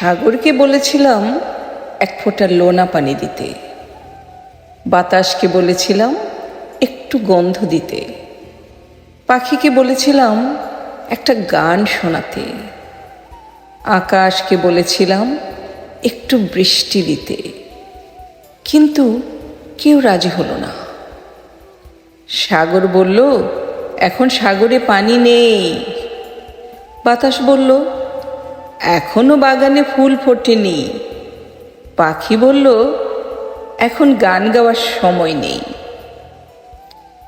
সাগরকে বলেছিলাম, এক ফোঁটা লোনা পানি দিতে। বাতাসকে বলেছিলাম, একটু গন্ধ দিতে। পাখিকে বলেছিলাম, একটা গান শোনাতে। আকাশকে বলেছিলাম, একটু বৃষ্টি দিতে। কিন্তু কেউ রাজি হলো না। সাগর বলল, এখন সাগরে পানি নেই। বাতাস বলল এখনও বাগানে ফুল ফোটেনি। পাখি বলল, এখন গান গাওয়ার সময় নেই।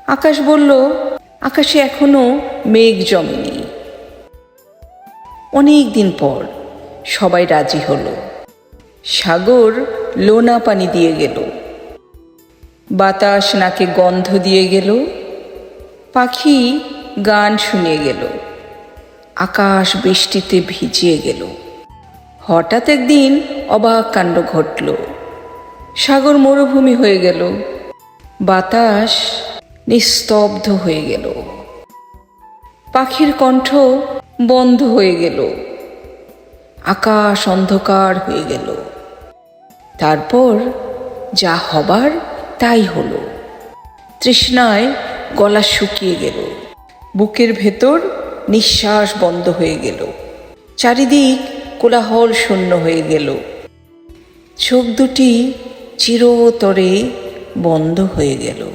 আকাশ বলল, আকাশে এখনও মেঘ জমেনি। অনেক দিন পর সবাই রাজি হলো। সাগর লোনা পানি দিয়ে গেল। বাতাস নাকে গন্ধ দিয়ে গেল। পাখি গান শুনিয়ে গেল। আকাশ বৃষ্টিতে ভিজিয়ে গেল। হঠাৎ একদিন অবাক কাণ্ড ঘটল। সাগর মরুভূমি হয়ে গেল। বাতাস নিস্তব্ধ হয়ে গেল। পাখির কণ্ঠ বন্ধ হয়ে গেল। আকাশ অন্ধকার হয়ে গেল। তারপর যা হবার তাই হলো। তৃষ্ণায় গলা শুকিয়ে গেল। বুকের ভেতর নিঃশ্বাস বন্ধ হয়ে গেল। চারিদিক কোলাহল শূন্য হয়ে গেল। চোখ দুটি চিরতরে বন্ধ হয়ে গেল।